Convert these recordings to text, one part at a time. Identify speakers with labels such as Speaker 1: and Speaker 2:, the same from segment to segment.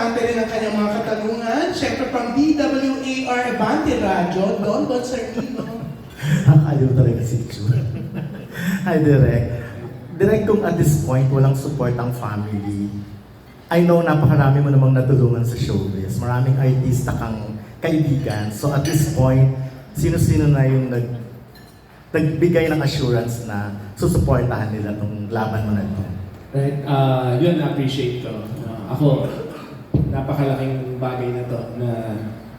Speaker 1: importante rin ang kanyang mga katanungan. Siyempre from DWAR Abante Radio, Don Don Sarnino.
Speaker 2: Ayaw talaga si Chu. Hi, Direk. Direk, kung at this point walang support ang family, I know napakarami mo namang natulungan sa showbiz. Maraming artista kang kaibigan. So at this point, sino-sino na yung nag nagbigay ng assurance na susuportahan nila tong laban mo na ito?
Speaker 3: Right? Uh, yun, na-appreciate ko. Uh, ako, napakalaking bagay na to na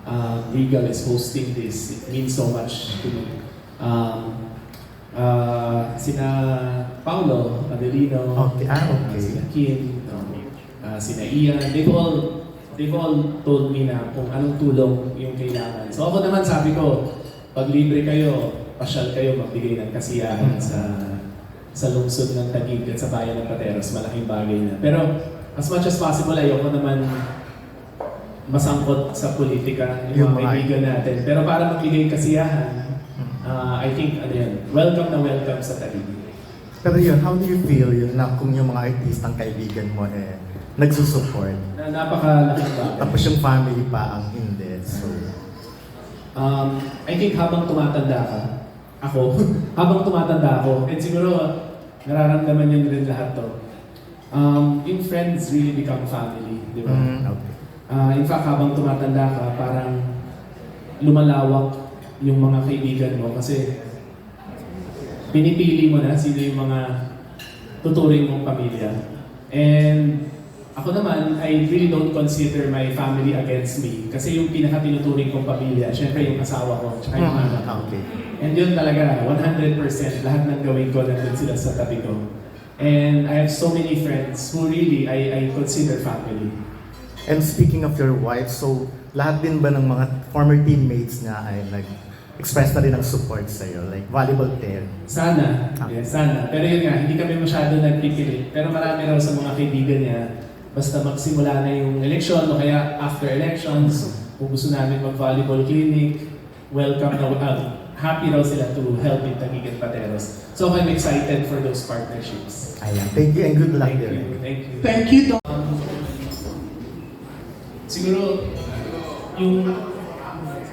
Speaker 3: uh, Regal is hosting this. It means so much to me. Um, uh, sina Paolo Adelino,
Speaker 2: Okay, ah, okay.
Speaker 3: uh, sina Kim, uh, sina Ian, they've all, they've all told me na kung anong tulong yung kailangan. So ako naman sabi ko, pag libre kayo, pasyal kayo, magbigay ng kasiyahan sa sa lungsod ng Taguig at sa bayan ng Pateros, malaking bagay na. Pero as much as possible, ayoko naman masangkot sa politika
Speaker 2: Yung
Speaker 3: mga kaibigan natin. Pero para magbigay kasiyahan, uh, I think, ano yan, welcome na welcome sa Taguig.
Speaker 2: Pero yun, how do you feel yun na kung yung mga artistang kaibigan mo eh nagsusupport?
Speaker 3: Na napakalaking bagay.
Speaker 2: Tapos yung family pa ang hindi. So,
Speaker 3: Um, I think habang tumatanda ka, ako, habang tumatanda ako, and siguro nararamdaman yun rin lahat to, um, yung friends really become family, di ba?
Speaker 2: mm, okay.
Speaker 3: Ah, in fact, habang tumatanda ka, parang lumalawak yung mga kaibigan mo kasi pinipili mo na sino yung mga tuturing mong pamilya. And ako naman, I really don't consider my family against me. Kasi yung pinaka-tinuturing kong pamilya, syempre yung asawa ko, tsaka yung
Speaker 2: Mm,
Speaker 3: anak ko.
Speaker 2: okay.
Speaker 3: And yun talaga, 100% lahat ng gawin ko nandun sila sa tabi ko. And I have so many friends who really I, I consider family.
Speaker 2: And speaking of your wife, so lahat din ba ng mga former teammates niya ay nag-express na rin ng support sa'yo? Like volleyball player?
Speaker 3: Sana,
Speaker 2: Ah.
Speaker 3: yes, sana. Pero yun nga, hindi kami masyado nagpipilit. Pero marami raw sa mga kaibigan niya, basta magsimula na yung election o kaya after elections, kung gusto namin mag-volleyball clinic, welcome na, uh, happy raw sila to help in Taguig and Pateros. So I'm excited for those partnerships.
Speaker 2: Ayan. Thank you and good luck
Speaker 3: Thank
Speaker 2: there.
Speaker 3: you, thank you.
Speaker 1: Thank you, Don.
Speaker 3: Siguro, yung,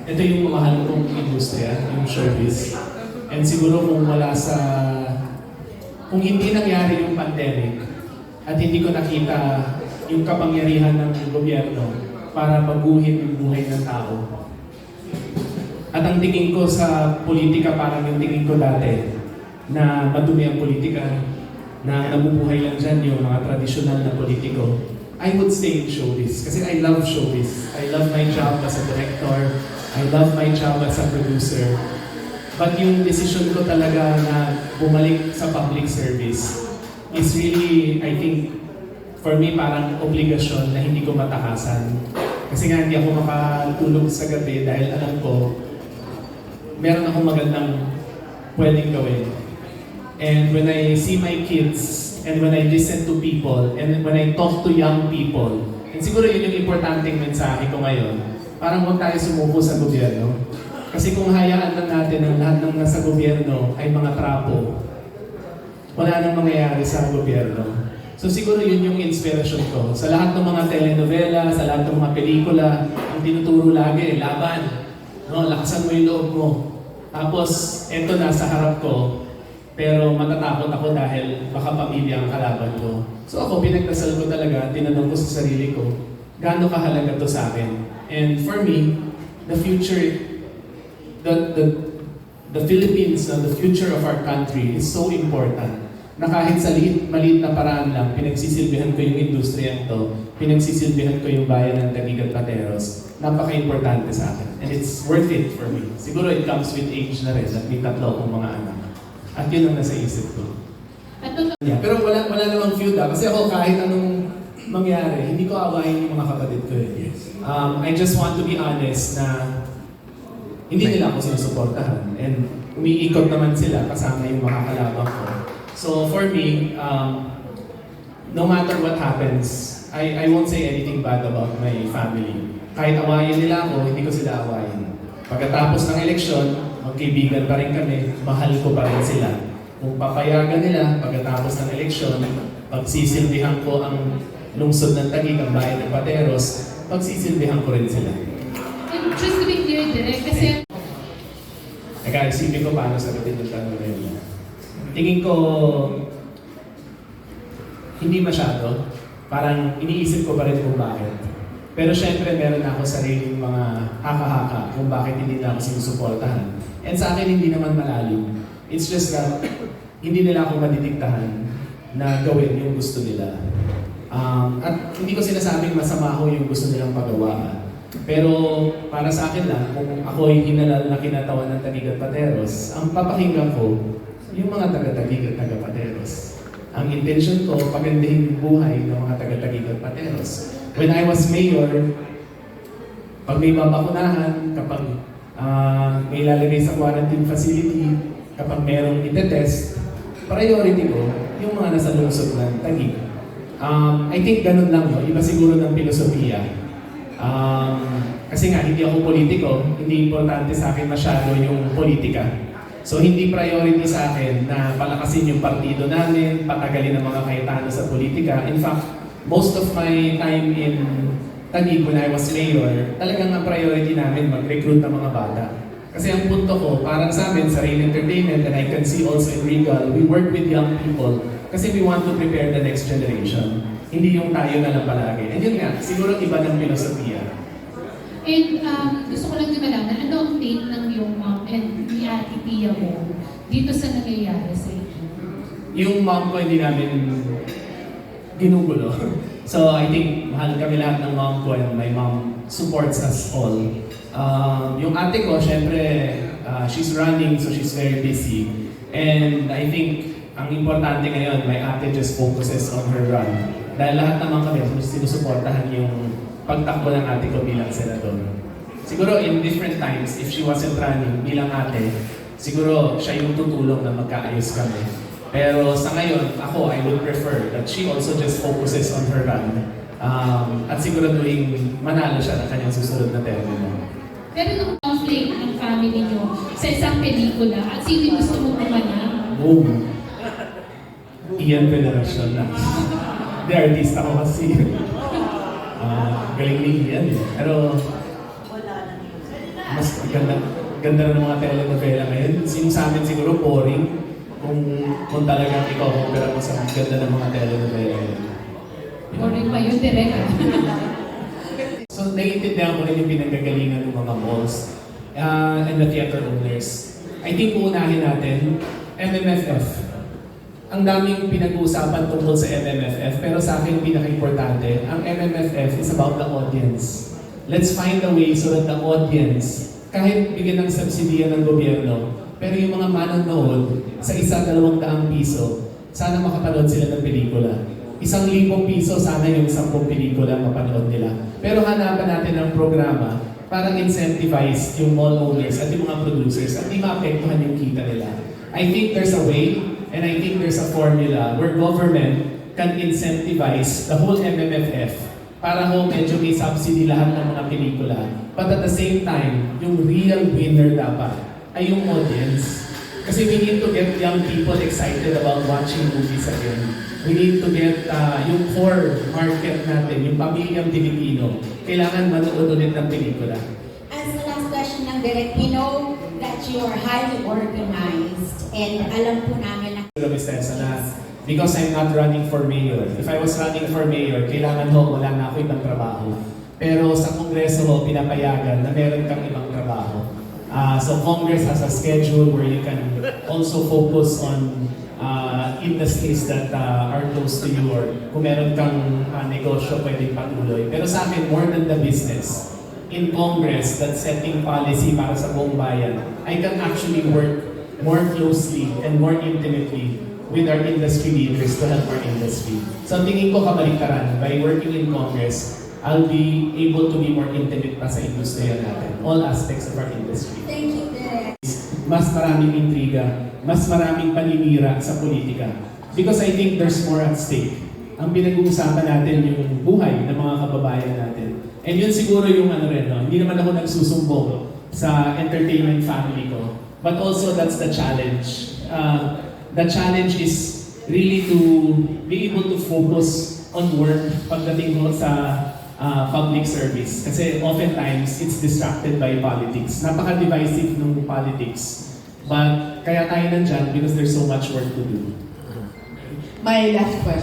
Speaker 3: ito yung mahal kong industriya, yung showbiz. And siguro kung wala sa, kung hindi nangyari yung pandemic, at hindi ko nakita yung kapangyarihan ng gobyerno para baguhin yung buhay ng tao. At ang tingin ko sa politika parang yung tingin ko dati, na madumi ang politika, na nabubuhay lang dyan yung mga tradisyonal na politiko, I would stay in showbiz. Kasi I love showbiz. I love my job as a director. I love my job as a producer. But yung decision ko talaga na bumalik sa public service is really, I think, for me parang obligasyon na hindi ko matakasan. Kasi nga hindi ako makatulog sa gabi dahil alam ko meron akong magandang pwedeng gawin. And when I see my kids, and when I listen to people, and when I talk to young people, and siguro yun yung importanteng mensahe ko ngayon, parang huwag tayo sumuko sa gobyerno. Kasi kung hayaan lang natin ang lahat ng nasa gobyerno ay mga trapo, wala nang mangyayari sa gobyerno. So siguro yun yung inspirasyon ko. Sa lahat ng mga telenovela, sa lahat ng mga pelikula, ang tinuturo lagi, laban. No, lakasan mo yung loob mo. Tapos, eto na sa harap ko, pero matatakot ako dahil baka pamilya ang kalaban ko. So ako, pinagdasal ko talaga, tinanong ko sa sarili ko, gaano kahalaga to sa akin? And for me, the future, the, the, the Philippines, uh, the future of our country is so important na kahit sa liit, maliit na paraan lang, pinagsisilbihan ko yung industriyang to, pinagsisilbihan ko yung bayan ng Taguig at Pateros, napaka-importante sa akin. And it's worth it for me. Siguro it comes with age na rin at may tatlo akong mga anak. At yun ang nasa isip ko. Yeah, pero wala, wala namang feud ah. Kasi ako kahit anong mangyari, hindi ko awayin yung mga kapatid ko. eh. Um, I just want to be honest na hindi nila ako sinusuportahan. And umiikot naman sila kasama yung mga kalabang ko. So for me, um, no matter what happens, I, I won't say anything bad about my family. Kahit awayin nila ako, hindi ko sila awayin. Pagkatapos ng eleksyon, magkaibigan pa rin kami, mahal ko pa rin sila. Kung papayagan nila, pagkatapos ng eleksyon, pagsisilbihan ko ang lungsod ng Taguig, ang bayan ng Pateros, pagsisilbihan ko rin sila.
Speaker 4: And just to be clear, Direk, kasi
Speaker 3: Teka, isipin ko paano sagutin yung tanong na yun. Tingin ko, hindi masyado. Parang iniisip ko pa rin kung bakit. Pero syempre, meron ako sariling mga haka-haka kung bakit hindi na ako sinusuportahan. And sa akin, hindi naman malalim. It's just that, hindi nila ako madidiktahan na gawin yung gusto nila. Um, at hindi ko sinasabing masama ko yung gusto nilang pagawa. Pero para sa akin lang, kung ako ay hinalal na kinatawan ng Taguig at Pateros, ang papakinggan ko, yung mga taga-Taguig at taga-Pateros. Ang intention ko, pagandahin yung buhay ng mga taga-Taguig at Pateros. When I was mayor, pag may babakunahan, kapag ah, may lalagay sa quarantine facility, kapag merong itetest, priority ko yung mga nasa lungsod ng Taguig. Um, I think ganun lang, no? iba siguro ng filosofiya. Um, kasi nga, hindi ako politiko, hindi importante sa akin masyado yung politika. So hindi priority sa akin na palakasin yung partido namin, patagalin ang mga kaitano sa politika. In fact, most of my time in Taguig when I was mayor, talagang ang priority namin mag-recruit ng mga bata. Kasi ang punto ko, parang sa amin, sa Rain Entertainment, and I can see also in Regal, we work with young people kasi we want to prepare the next generation. Hindi yung tayo na lang palagi. And yun nga, siguro iba ng filosofiya.
Speaker 4: And um, gusto ko lang din malaman, ano ang take ng iyong mom and ni Ate Pia mo dito sa nangyayari sa inyo?
Speaker 3: Yung mom ko hindi namin ginugulo. So I think mahal kami lahat ng mom ko and my mom supports us all. Um, yung ate ko, syempre, uh, she's running so she's very busy. And I think ang importante ngayon, my ate just focuses on her run. Dahil lahat naman kami sinusuportahan yung pagtakbo ng ate ko bilang senador. Siguro in different times, if she wasn't running bilang ate, siguro siya yung tutulong na magkaayos kami. Pero sa ngayon, ako, I would prefer that she also just focuses on her run. Um, at siguraduhin manalo siya ng kanyang susunod na termino.
Speaker 4: Pero nung conflict ng family niyo sa isang pelikula at sino yung gusto mo pumanap?
Speaker 3: Boom! Ian Federation na. Hindi, artista ko kasi. Ah, galing ni Ian eh. Pero, mas ganda, ganda na ng mga telenovela ngayon. Sino sa amin siguro boring kung kung talagang ikaw kumpara mo sa ganda ng mga telenovela
Speaker 4: rin pa yun, Direk?
Speaker 3: So, naiintindihan ko rin yung pinanggagalingan ng mga malls uh, and the theater owners. I think uunahin natin, MMFF. Ang daming pinag-uusapan tungkol sa MMFF, pero sa akin, pinaka-importante, ang MMFF is about the audience. Let's find a way so that the audience, kahit bigyan ng subsidiya ng gobyerno, pero yung mga manonood sa isa dalawang daang piso, sana makapanood sila ng pelikula. Isang libong piso, sana yung sampung pelikula mapanood nila. Pero hanapan natin ng programa para incentivize yung mall owners at yung mga producers at di maapektuhan yung kita nila. I think there's a way and I think there's a formula where government can incentivize the whole MMFF para ho medyo may subsidy lahat ng mga pelikula. But at the same time, yung real winner dapat ay yung audience. Kasi we need to get young people excited about watching movies again. We need to get uh, yung core market natin, yung pamilyang Pilipino. Kailangan manood ulit ng pelikula.
Speaker 5: As the last question ng Direk, we know that you are highly organized and alam po namin na
Speaker 3: Pero Mr. Esa, na because I'm not running for mayor. If I was running for mayor, kailangan ho, wala na ako ibang trabaho. Pero sa Kongreso ho, pinapayagan na meron kang ibang trabaho. Ah, so Congress has a schedule where you can also focus on uh, industries that uh, are close to you or kung meron kang uh, negosyo pwedeng patuloy. Pero sa akin, more than the business, in Congress that's setting policy para sa buong bayan, I can actually work more closely and more intimately with our industry leaders to help our industry. So tingin ko kabaliktaran, by working in Congress, I'll be able to be more intimate pa sa industriya natin, all aspects of our industry.
Speaker 5: thank you, Direk.
Speaker 3: Mas maraming intriga, mas maraming paninira sa politika. Because I think there's more at stake. Ang pinag-uusapan natin yung buhay ng mga kababayan natin. And yun siguro yung ano rin, no? hindi naman ako nagsusumbong sa entertainment family ko. But also that's the challenge. Uh, the challenge is really to be able to focus on work pagdating ko sa ah, public service. Kasi oftentimes, it's distracted by politics. Napaka-divisive ng politics. But kaya tayo nandyan because there's so much work to do.
Speaker 6: My last question.